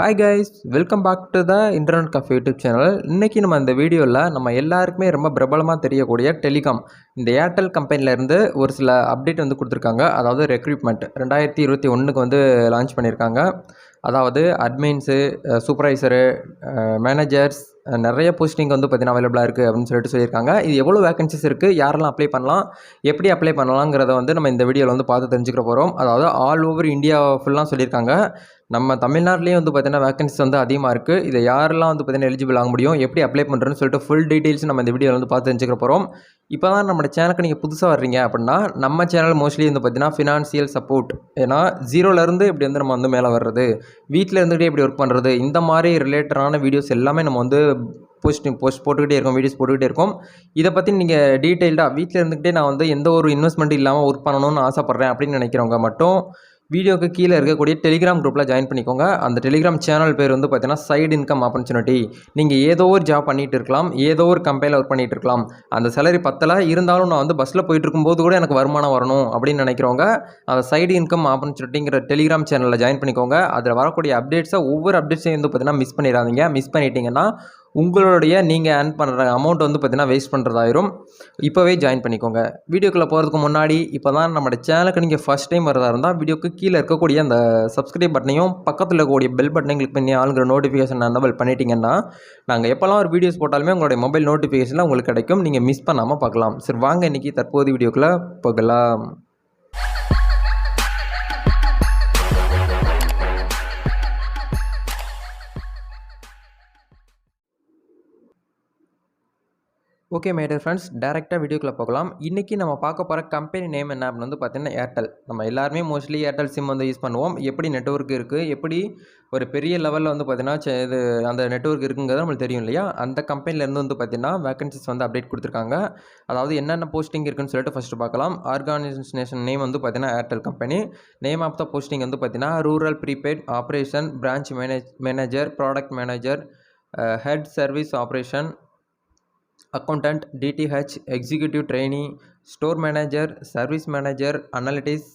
Hi guys welcome back to the internet cafe YouTube channel இன்றைக்கி நம்ம இந்த வீடியோவில் நம்ம எல்லாருக்குமே ரொம்ப பிரபலமாக தெரியக்கூடிய டெலிகாம் இந்த ஏர்டெல் கம்பெனிலேருந்து ஒரு சில அப்டேட் வந்து கொடுத்துருக்காங்க. அதாவது ரெக்ரூட்மெண்ட் ரெண்டாயிரத்தி இருபத்தி ஒன்றுக்கு வந்து லான்ச் பண்ணியிருக்காங்க. அதாவது அட்மின்ஸு சூப்பர்வைசரு மேனேஜர்ஸ் நிறைய போஸ்டிங் வந்து பார்த்தீங்கன்னா அவைலபிளாக இருக்குது அப்படின்னு சொல்லிட்டு சொல்லியிருக்காங்க. இது எவ்வளோ வேகன்சிஸ் இருக்குது யாரெல்லாம் அப்ளை பண்ணலாம்? எப்படி அப்ளை பண்ணலாங்கிறத வந்து நம்ம இந்த வீடியோவில் வந்து பார்த்து தெரிஞ்சுக்கிற போகிறோம் அதாவது ஆல் ஓவர் இந்தியா ஃபுல்லாக சொல்லியிருக்காங்க. நம்ம தமிழ்நாட்டிலேயே வந்து பார்த்தீங்கன்னா வேகன்சிஸ் வந்து அதிகமாக இருக்குது இதை யாரெல்லாம் வந்து பார்த்தீங்கன்னா எலிஜிபிள் ஆக முடியும் எப்படி அப்ளை பண்ணுறதுன்னு சொல்லிட்டு ஃபுல் டீட்டெயில்ஸ் நம்ம இந்த வீடியோவில் வந்து பார்த்து தெரிஞ்சுக்க போகிறோம் இப்போ தான் நம்ம சேனலுக்கு நீங்கள் புதுசாக வர்றீங்க அப்படின்னா நம்ம சேனல் மோஸ்ட்லி வந்து பார்த்தீங்கன்னா ஃபினான்சியல் சப்போர்ட் ஏன்னா ஜீரோலேருந்து இப்படி வந்து நம்ம வந்து மேலே வர்றது வீட்டில் இருந்துகிட்டே இப்படி ஒர்க் பண்ணுறது இந்த மாதிரி ரிலேட்டடான வீடியோஸ் எல்லாமே நம்ம வந்து போஸ்டிங் போஸ்ட் போட்டுக்கிட்டே இருக்கோம் வீடியோஸ் போட்டுக்கிட்டே இருக்கோம். இதை பற்றி நீங்கள் டீட்டெயில்டாக வீட்டில் இருந்துக்கிட்டே நான் வந்து எந்த ஒரு இன்வெஸ்ட்மெண்ட் இல்லாமல் ஒர்க் பண்ணணும்னு ஆசைப்பட்றேன் அப்படின்னு நினைக்கிறவங்க மட்டும் வீடியோக்கு கீழே இருக்கக்கூடிய டெலிகிராம் குரூப்பில் ஜாயின் பண்ணிக்கோங்க. அந்த டெலிகிராம் சேனல் பேர் வந்து பார்த்தீங்கன்னா சைடு இன்கம் ஆப்பர்ச்சுனிட்டி நீங்கள் ஏதோ ஒரு ஜாப் பண்ணிகிட்டு இருக்கலாம். ஏதோ ஒரு கம்பெனியில் ஒர்க் பண்ணிகிட்டு இருக்கலாம். அந்த சேலரி பத்தலை. இருந்தாலும் நான் வந்து பஸ்ஸில் போயிட்டு இருக்கும்போது கூட எனக்கு வருமானம் வரணும் அப்படின்னு நினைக்கிறவங்க அந்த சைடு இன்கம் ஆப்பர்ச்சுனிட்டிங்கிற டெலிகிராம் சேனலில் ஜாயின் பண்ணிக்கோங்க. அதில் வரக்கூடிய அப்டேட்ஸை ஒவ்வொரு அப்டேட்ஸையும் வந்து பார்த்தீங்கன்னா மிஸ் பண்ணிடாதீங்க. மிஸ் பண்ணிட்டீங்கன்னா உங்களுடைய நீங்கள் ஏர்ன் பண்ணுற அமௌண்ட் வந்து பார்த்தீங்கன்னா வேஸ்ட் பண்ணுறதாயிரும் இப்போவே ஜாயின் பண்ணிக்கோங்க. வீடியோக்குள்ளே போகிறதுக்கு முன்னாடி இப்போ தான் நம்மளோட சேனலுக்கு நீங்கள் ஃபஸ்ட் டைம் வரதா இருந்தால் வீடியோக்கு கீழே இருக்கக்கூடிய அந்த சப்ஸ்கிரைப் பட்டனையும் பக்கத்தில் இருக்கக்கூடிய பெல் பட்டனையும் கிளிக் பண்ணி ஆளுங்கிற நோட்டிஃபிகேஷன் அனபிள் பண்ணிட்டீங்கன்னா நாங்கள் எப்போல்லாம் ஒரு வீடியோஸ் போட்டாலுமே உங்களுடைய மொபைல் நோட்டிஃபிகேஷனில் உங்களுக்கு கிடைக்கும். நீங்கள் மிஸ் பண்ணாமல் பார்க்கலாம். சரி வாங்க இன்றைக்கி தற்போது வீடியோக்குள்ளே போகலாம். ஓகே மேடர் ஃப்ரெண்ட்ஸ் டேரெக்டாக வீடியோக்குள்ளே போகலாம். இன்றைக்கி நம்ம பார்க்க போகிற கம்பெனி நேம் என்ன அப்படின்னு வந்து பார்த்தீங்கன்னா ஏர்டெல் நம்ம எல்லாருமே மோஸ்ட்லி ஏர்டெல் சிம் வந்து யூஸ் பண்ணுவோம். எப்படி நெட்ஒர்க் இருக்குது எப்படி ஒரு பெரிய லெவலில் வந்து பார்த்தீங்கன்னா சே- இது அந்த நெட்ஒர்க் இருக்குங்கிறது நம்மளுக்கு தெரியும் இல்லையா? அந்த கம்பெனிலேருந்து வந்து பார்த்தீங்கன்னா வேகன்சிஸ் வந்து அப்டேட் கொடுத்துருக்காங்க. அதாவது என்னென்ன போஸ்டிங் இருக்குன்னு சொல்லிட்டு ஃபஸ்ட்டு பார்க்கலாம். ஆர்கனைசேஷன் நேம் வந்து பார்த்தீங்கன்னா Airtel company name of the posting வந்து பார்த்தீங்கன்னா rural prepaid operation branch manage manager product manager head service operation accountant DTH executive trainee store manager service manager analytics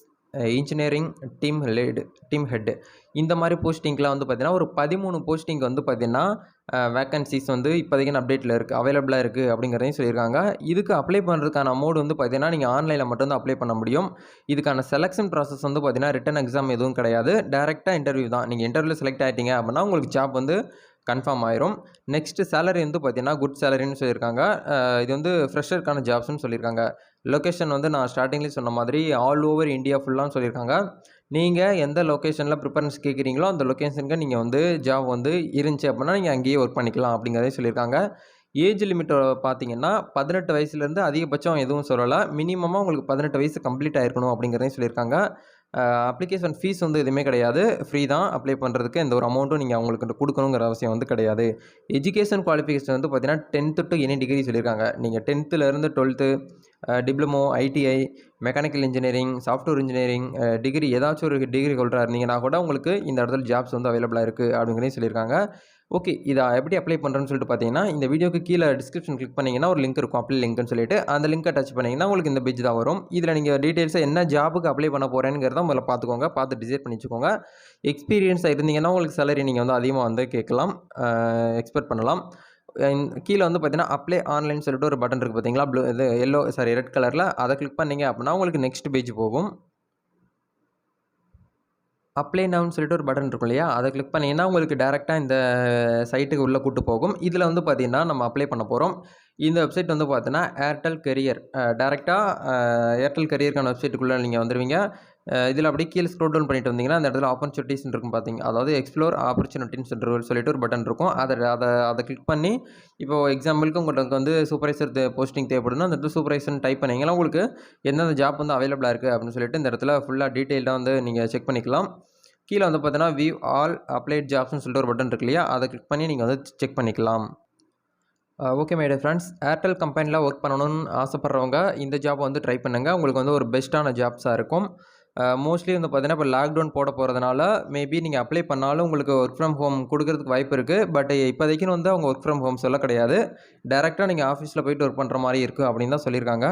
engineering team lead team head இந்த மாதிரி போஸ்டிங்லாம் வந்து பார்த்தீங்கன்னா ஒரு பதிமூணு posting வந்து பார்த்தீங்கன்னா வேக்கன்சிஸ் வந்து இப்போதைக்கு அப்டேட்டில் இருக்குது அவைலபிளாக இருக்குது அப்படிங்கிறதையும் சொல்லியிருக்காங்க. இதுக்கு அப்ளை பண்ணுறதுக்கான அமௌண்ட் வந்து பார்த்தீங்கன்னா நீங்கள் ஆன்லைனில் மட்டும்தான் அப்ளை பண்ண முடியும். இதுக்கான செலெக்ஷன் ப்ராசஸ் வந்து பார்த்தீங்கன்னா ரிட்டன் எக்ஸாம் எதுவும் கிடையாது. டேரெக்டாக இன்டர்வியூ தான். நீங்கள் இன்டர்வியூவில் செலக்ட் ஆகிட்டீங்க அப்படின்னா உங்களுக்கு ஜாப் வந்து கன்ஃபார்ம் ஆயிரும். நெக்ஸ்ட்டு சேலரி வந்து பார்த்தீங்கன்னா குட் சேலரின்னு சொல்லியிருக்காங்க. இது வந்து ஃப்ரெஷருக்கான ஜாப்ஸ்னு சொல்லியிருக்காங்க. லொக்கேஷன் வந்து நான் ஸ்டார்டிங்லேயும் சொன்ன மாதிரி ஆல் ஓவர் இந்தியா ஃபுல்லான்னு சொல்லியிருக்காங்க. நீங்கள் எந்த லொக்கேஷனில் ப்ரிப்பரன்ஸ் கேட்குறீங்களோ அந்த லொக்கேஷனுக்கு நீங்கள் வந்து ஜாப் வந்து இருந்துச்சு அப்படின்னா நீங்கள் அங்கேயே ஒர்க் பண்ணிக்கலாம் அப்படிங்கிறதையும் சொல்லியிருக்காங்க. ஏஜ் லிமிட் பார்த்தீங்கன்னா பதினெட்டு வயசுலேருந்து அதிகபட்சம் எதுவும் சொல்லலை. மினிமமாக உங்களுக்கு பதினெட்டு வயசு கம்ப்ளீட் ஆயிருக்கணும் அப்படிங்கிறதையும் சொல்லியிருக்காங்க. அப்ளிகேஷன் ஃபீஸ் வந்து எதுவுமே கிடையாது. ஃப்ரீ தான் அப்ளை பண்ணுறதுக்கு எந்த ஒரு அமௌண்ட்டும் நீங்கள் அவங்களுக்கு கொடுக்கணுங்கிற அவசியம் வந்து கிடையாது. எஜுகேஷன் குவாலிஃபிகேஷன் வந்து பார்த்தீங்கன்னா டென்த்து டு எனி டிகிரி சொல்லியிருக்காங்க. நீங்கள் டென்த்துலேருந்து twelfth diploma ITI mechanical engineering software engineering degree ஏதாச்சும் ஒரு டிகிரி ஹோல்டராக இருந்தீங்கன்னா கூட உங்களுக்கு இந்த இடத்துல ஜாப்ஸ் வந்து அவைலபிளாக இருக்குது அப்படிங்கிறதையும் சொல்லியிருக்காங்க. ஓகே இதை எப்படி அப்ளை பண்ணுறேன்னு சொல்லிட்டு பார்த்தீங்கன்னா இந்த வீடியோக்கு கீழே டிஸ்கிரிப்ஷன் கிளிக் பண்ணிங்கன்னா ஒரு லிங்க் இருக்கும் அப்ளை லிங்க்னு சொல்லிட்டு. அந்த லிங்கை டச் பண்ணிங்கன்னா உங்களுக்கு இந்த பேஜ் தான் வரும். இதில் நீங்கள் டீட்டெயில்ஸாக என்ன ஜாபுக்கு அப்ளை பண்ண போகிறேங்கிறத முதல்ல பார்த்துக்கோங்க பார்த்து டிசைட் பண்ணி வச்சுக்கோங்க எக்ஸ்பீரியன்ஸாக இருந்தீங்கன்னா உங்களுக்கு சேலரி நீங்கள் வந்து அதிகமாக வந்து கேட்கலாம் எக்ஸ்பெக்ட் பண்ணலாம். கீழே வந்து பார்த்தீங்கன்னா அப்ளை ஆன்லைன் சொல்லிட்டு ஒரு பட்டன் இருக்குது பார்த்தீங்களா ப்ளூ இது எல்லோ சாரி ரெட் கலரில் அதை கிளிக் பண்ணீங்க அப்படின்னா உங்களுக்கு நெக்ஸ்ட் பேஜ் போகும். அப்ளை நவுன்னு சொல்லிட்டு ஒரு பட்டன் இருக்கும் இல்லையா? அதை கிளிக் பண்ணிங்கன்னா உங்களுக்கு டேரெக்டாக இந்த சைட்டுக்கு உள்ளே கூட்டு போகும். இதில் வந்து பார்த்தீங்கன்னா நம்ம அப்ளை பண்ண போகிறோம் இந்த வெப்சைட் வந்து பார்த்தீங்கன்னா ஏர்டெல் கெரியர் டேரெக்டாக ஏர்டெல் கெரியருக்கான வெப்சைட்டுக்குள்ளே நீங்கள் வந்துடுவீங்க இதில் அப்படியே கீழே ஸ்க்ரோல் டவுன் பண்ணிட்டு வந்தீங்கன்னா அந்த இடத்துல ஆப்பர்ச்சுனிட்டிஸ் இருக்கும் பார்த்தீங்க அதாவது எக்ஸ்ப்ளோர் ஆப்பர்ச்சுனிட்டின்னு சொல்லிட்டு சொல்லிட்டு ஒரு பட்டன் இருக்கும். அதை அதை அதை கிளிக் பண்ணி இப்போ எக்ஸாம்பிளுக்கு உங்களுக்கு வந்து சூப்பர்வைசர் போஸ்டிங் தேவைப்படுதுன்னா அந்த இடத்துல சூப்பர்வைசர் டைப் பண்ணீங்கன்னா உங்களுக்கு எந்தெந்த ஜாப் வந்து அவைலபிளாக இருக்குது அப்படின்னு சொல்லிட்டு இந்த இடத்துல ஃபுல்லாக டீட்டெயில்டாக வந்து நீங்கள் செக் பண்ணிக்கலாம். கீழே வந்து பார்த்தீங்கன்னா வியூ ஆல் அப்ளைட் ஜாப்ஸ்னு சொல்லிட்டு ஒரு பட்டன் இருக்கு இல்லையா? அதை கிளிக் பண்ணி நீங்கள் வந்து செக் பண்ணிக்கலாம். ஓகே மேடம் ஃப்ரெண்ட்ஸ் ஏர்டெல் கம்பெனியில் ஒர்க் பண்ணணும்னு ஆசைப்பட்றவங்க இந்த ஜாப் வந்து ட்ரை பண்ணுங்கள் உங்களுக்கு வந்து ஒரு பெஸ்ட்டான ஜாப்ஸாக இருக்கும். மோஸ்ட்லி வந்து பார்த்தீங்கன்னா இப்போ லாக்டவுன் போட போகிறதுனால மேபி நீங்கள் அப்ளை பண்ணாலும் உங்களுக்கு ஒர்க் ஃப்ரம் ஹோம் கொடுக்கறதுக்கு வாய்ப்பு இருக்குது பட் இப்போதைக்குன்னு வந்து அவங்க ஒர்க் ஃப்ரம் ஹோம் சொல்ல கிடையாது. டேரெக்டாக நீங்கள் ஆஃபீஸில் போயிட்டு ஒர்க் பண்ணுற மாதிரி இருக்குது அப்படின்னு தான் சொல்லியிருக்காங்க.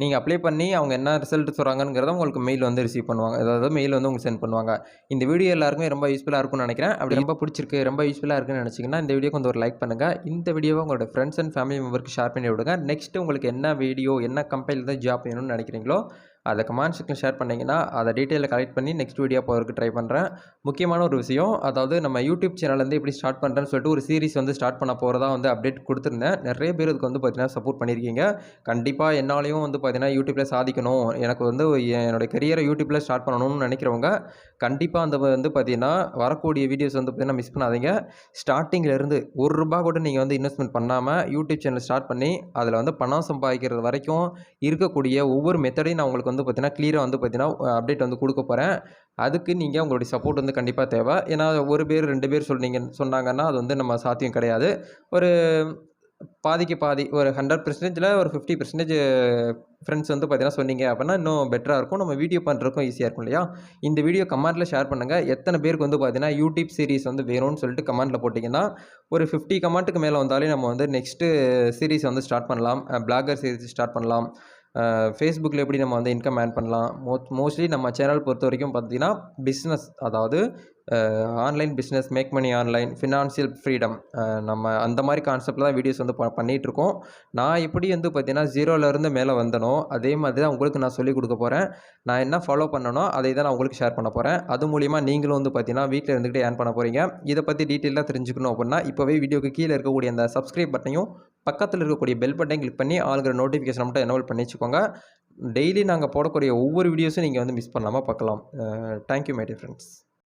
நீங்கள் அப்ளை பண்ணி அவங்க என்ன ரிசல்ட் சொல்கிறாங்கங்கிறத உங்களுக்கு மெயில் வந்து ரிசீவ் பண்ணுவாங்க. அதாவது மெயில் வந்து உங்களுக்கு சென்ட் பண்ணுவாங்க. இந்த வீடியோ எல்லாருக்குமே ரொம்ப யூஸ்ஃபுல்லாக இருக்கும்னு நினைக்கிறேன். அப்படி ரொம்ப பிடிச்சிருக்கு ரொம்ப யூஸ்ஃபுல்லாக இருக்குன்னு நினச்சிங்கன்னா இந்த வீடியோ கொஞ்சம் ஒரு லைக் பண்ணுங்கள் இந்த வீடியோவை உங்களோட ஃப்ரெண்ட்ஸ் அண்ட் ஃபேமிலி மெம்பருக்கு ஷேர் பண்ணி விடுங்க. நெக்ஸ்ட் உங்களுக்கு என்ன வீடியோ என்ன கம்பெனியில் தான் ஜாப் வேணும்னு நினைக்கிறீங்களோ அதை கமெண்ட் செக்ஷன் ஷேர் பண்ணிங்கன்னா அதை டீட்டெயிலில் கலெக்ட் பண்ணி நெக்ஸ்ட் வீடியோ போகிறதுக்கு ட்ரை பண்ணுறேன் முக்கியமான ஒரு விஷயம் அதாவது நம்ம யூடியூப் சேனல்லேருந்து எப்படி ஸ்டார்ட் பண்ணுறேன்னு சொல்லிட்டு ஒரு சீரிஸ் வந்து ஸ்டார்ட் பண்ண போகிறதா வந்து அப்டேட் கொடுத்துருந்தேன். நிறைய பேர் இதுக்கு வந்து பார்த்தீங்கன்னா சப்போர்ட் பண்ணியிருக்கீங்க. கண்டிப்பாக என்னாலையும் வந்து பார்த்தீங்கன்னா யூடியூப்பில் சாதிக்கணும். எனக்கு வந்து என்னோட கரியரை யூடியூப்பில் ஸ்டார்ட் பண்ணணும்னு நினைக்கிறவங்க கண்டிப்பாக அந்த வந்து பார்த்தீங்கன்னா வரக்கூடிய வீடியோஸ் வந்து பார்த்தீங்கன்னா மிஸ் பண்ணாதீங்க. ஸ்டார்டிங்கிலேருந்து ஒரு ரூபா கூட நீங்கள் வந்து இன்வெஸ்ட்மெண்ட் பண்ணாமல் யூடியூப் சேனல் ஸ்டார்ட் பண்ணி அதில் வந்து பணம் சம்பாதிக்கிறது வரைக்கும் இருக்கக்கூடிய ஒவ்வொரு மெத்தடையும் நான் உங்களுக்கு வந்து பார்த்தீங்கன்னா க்ளியராக வந்து பார்த்தீங்கன்னா அப்டேட் வந்து கொடுக்க போகிறேன் அதுக்கு நீங்கள் உங்களுடைய சப்போர்ட் வந்து கண்டிப்பாக தேவை. ஏன்னா ஒரு பேர் ரெண்டு பேர் சொன்னீங்க சொன்னாங்கன்னா அது வந்து நம்ம சாத்தியம் கிடையாது. ஒரு பாதிக்கு பாதி ஒரு ஹண்ட்ரட் பர்சன்டேஜில் ஒரு ஃபிஃப்டி பர்சன்டேஜ் ஃப்ரெண்ட்ஸ் வந்து பார்த்தீங்கன்னா சொன்னீங்க அப்படின்னா இன்னும் பெட்டராக இருக்கும். நம்ம வீடியோ பண்ணுறதுக்கும் ஈஸியாக இருக்கும் இல்லையா? இந்த வீடியோ கமெண்ட்டில் ஷேர் பண்ணுங்கள் எத்தனை பேருக்கு வந்து பார்த்தீங்கன்னா யூடியூப் சீரிஸ் வந்து வேணும்னு சொல்லிட்டு கமெண்ட்டில் போட்டிங்கன்னா ஒரு ஃபிஃப்டி கமெண்ட்டுக்கு மேலே வந்தாலே நம்ம வந்து நெக்ஸ்ட்டு சீரிஸ் வந்து ஸ்டார்ட் பண்ணலாம். பிளாகர் சீரிஸ் ஸ்டார்ட் பண்ணலாம். ஃபேஸ்புக்கில் எப்படி நம்ம வந்து இன்கம் ஏர்ன் பண்ணலாம்? மோ மோஸ்ட்லி நம்ம சேனல் பொறுத்த வரைக்கும் பார்த்தீங்கன்னா பிஸ்னஸ் அதாவது online business make money online financial freedom நம்ம அந்த மாதிரி கான்செப்டில் தான் வீடியோஸ் வந்து ப பண்ணிகிட்ருக்கோம் நான் எப்படி வந்து பார்த்தீங்கன்னா ஜீரோலேருந்து மேலே வந்தனோ அதே மாதிரி தான் உங்களுக்கு நான் சொல்லிக் கொடுக்க போகிறேன் நான் என்ன ஃபாலோ பண்ணனோ அதை தான் நான் உங்களுக்கு ஷேர் பண்ண போகிறேன் அது மூலிமா நீங்களும் வந்து பார்த்தீங்கன்னா வீட்டில் இருந்துக்கிட்டே ஏர்ன் பண்ண போகிறீங்க இதை பற்றி டீட்டெயிலாக தெரிஞ்சுக்கணும் அப்படின்னா இப்போவே வீடியோக்கு கீழே இருக்கக்கூடிய அந்த சப்ஸ்கிரைப் பட்டனையும் பக்கத்தில் இருக்கக்கூடிய பெல் பட்டன் கிளிக் பண்ணி ஆளுங்கிற நோட்டிஃபிகேஷன் மட்டும் எனவல் பண்ணி வச்சுக்கோங்க. டெய்லி நாங்கள் போடக்கூடிய ஒவ்வொரு வீடியோஸும் நீங்கள் வந்து மிஸ் பண்ணாமல் பார்க்கலாம். Thank you my dear friends